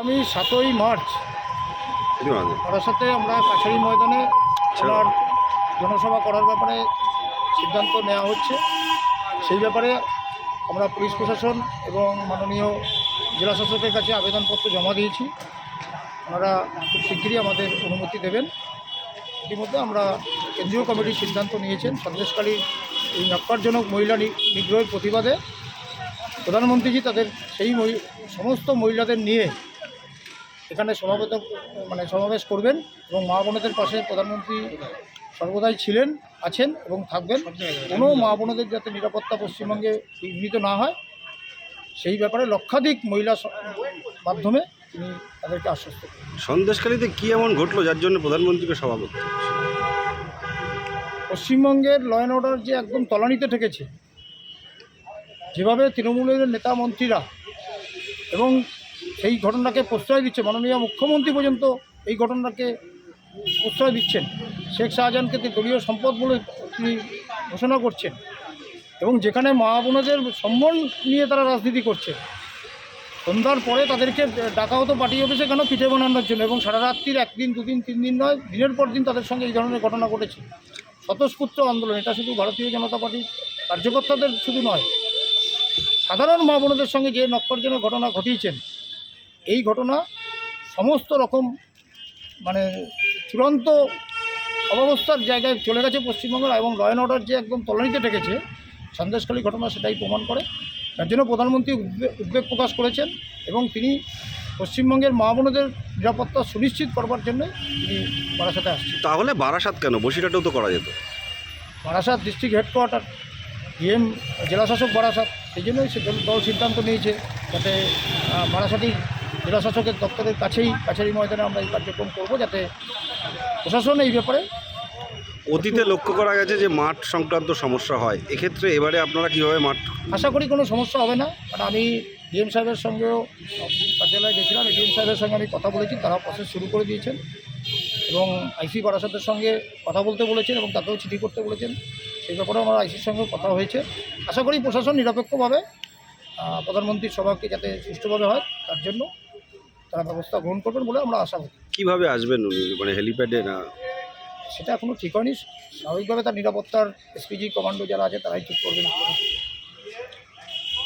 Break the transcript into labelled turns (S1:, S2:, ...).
S1: আমি সাতই মার্চ ওনার সাথে আমরা কাছারি ময়দানে ওনার জনসভা করার ব্যাপারে সিদ্ধান্ত নেওয়া হচ্ছে। সেই ব্যাপারে আমরা পুলিশ প্রশাসন এবং মাননীয় জেলা শাসকের কাছে আবেদনপত্র জমা দিয়েছি। ওনারা খুব শিগগিরই আমাদের অনুমতি দেবেন। ইতিমধ্যে আমরা কেন্দ্রীয় কমিটির সিদ্ধান্ত নিয়েছেন। সন্দেশকারী এই নক্কারজনক মহিলা নিগ্রহের প্রতিবাদে প্রধানমন্ত্রীজি তাদের সেই সমস্ত মহিলাদের নিয়ে এখানে সমাবেত মানে সমাবেশ করবেন এবং মা বোনেদের পাশে প্রধানমন্ত্রী সর্বদাই ছিলেন আছেন এবং থাকবেন। কোনো মা বোনেদের যাতে নিরাপত্তা পশ্চিমবঙ্গে বিঘ্নিত না হয় সেই ব্যাপারে লক্ষাধিক মহিলা মাধ্যমে তিনি তাদেরকে আশ্বস্ত করেন।
S2: সন্দেশখালীতে কি এমন ঘটলো যার জন্য প্রধানমন্ত্রীকে সভা করতে হচ্ছে?
S1: পশ্চিমবঙ্গের ল অ্যান্ড অর্ডার যে একদম তলানিতে ঠেকেছে যেভাবে তৃণমূলের নেতা মন্ত্রীরা এবং সেই ঘটনাকে প্রশ্রয় দিচ্ছে মাননীয় মুখ্যমন্ত্রী পর্যন্ত, এই ঘটনাকে প্রশ্রয় দিচ্ছেন। শেখ শাহজাহানকে তিনি দলীয় সম্পদ বলে তিনি ঘোষণা করছেন। এবং যেখানে মা বোনদের সম্মান নিয়ে তারা রাজনীতি করছে, সন্ধ্যার পরে তাদেরকে ডাকা হতো পার্টি অফিসে কেন পিঠে বানানোর জন্য? এবং সারা রাত্রির একদিন, দুদিন, তিন দিন নয়, দিনের পর দিন তাদের সঙ্গে এই ধরনের ঘটনা ঘটেছে। স্বতঃস্ফূর্ত আন্দোলন, এটা শুধু ভারতীয় জনতা পার্টির কার্যকর্তাদের শুধু নয়, সাধারণ মা সঙ্গে যে নক্ষরজনক ঘটনা ঘটিয়েছেন এই ঘটনা সমস্ত রকম মানে চূড়ান্ত অবস্থার জায়গায় চলে গেছে পশ্চিমবঙ্গের এবং ল অ্যান্ড অর্ডার যে একদম তলানিতে ঠেকেছে সন্দেশখালী ঘটনা সেটাই প্রমাণ করে। তার জন্য প্রধানমন্ত্রী উদ্বে- উদ্বেগ প্রকাশ করেছেন এবং তিনি পশ্চিমবঙ্গের মা বোনদের নিরাপত্তা সুনিশ্চিত করবার জন্য তিনি বারাসাতে আসছেন।
S2: তাহলে বারাসাত কেন? বসিরহাটেও তো করা যেত।
S1: বারাসাত ডিস্ট্রিক্ট হেডকোয়ার্টার ডিএম জেলাশাসক বারাসাত সেই জন্যই সে দল- সিদ্ধান্ত নিয়েছে যাতে বারাসাতেই জেলাশাসকের দপ্তরের কাছেই কাছারি ময়দানে আমরা এই কার্যক্রম করব যাতে প্রশাসন এই ব্যাপারে
S2: অতীতে লক্ষ্য করা গেছে যে মাঠ সংক্রান্ত সমস্যা হয়। এক্ষেত্রে এবারে আপনারা কীভাবে মাঠ
S1: আশা করি কোনো সমস্যা হবে না কারণ আমি ডিএম সাহেবের সঙ্গেও কার্যালয়ে গেছিলাম। ডিএম সাহেবের সঙ্গে আমি কথা বলেছি তারা প্রসেস শুরু করে দিয়েছেন এবং আইসি বারাসাতের সঙ্গে কথা বলতে বলেছেন এবং তাকেও চিঠি করতে বলেছেন। সেই ব্যাপারেও আমার আইসির সঙ্গে কথা হয়েছে। আশা করি প্রশাসন নিরপেক্ষভাবে প্রধানমন্ত্রীর সভাকে যাতে সুষ্ঠুভাবে হয় তার জন্য তারা ব্যবস্থা গ্রহণ করবেন বলে আমরা আশা করি।
S2: কীভাবে আসবেন উনি? মানে হেলিপ্যাডে না?
S1: সেটা এখনও ঠিক হয়নি। স্বাভাবিকভাবে তার নিরাপত্তার এসপিজি কমান্ডো যারা আছে তারাই ঠিক করবেন।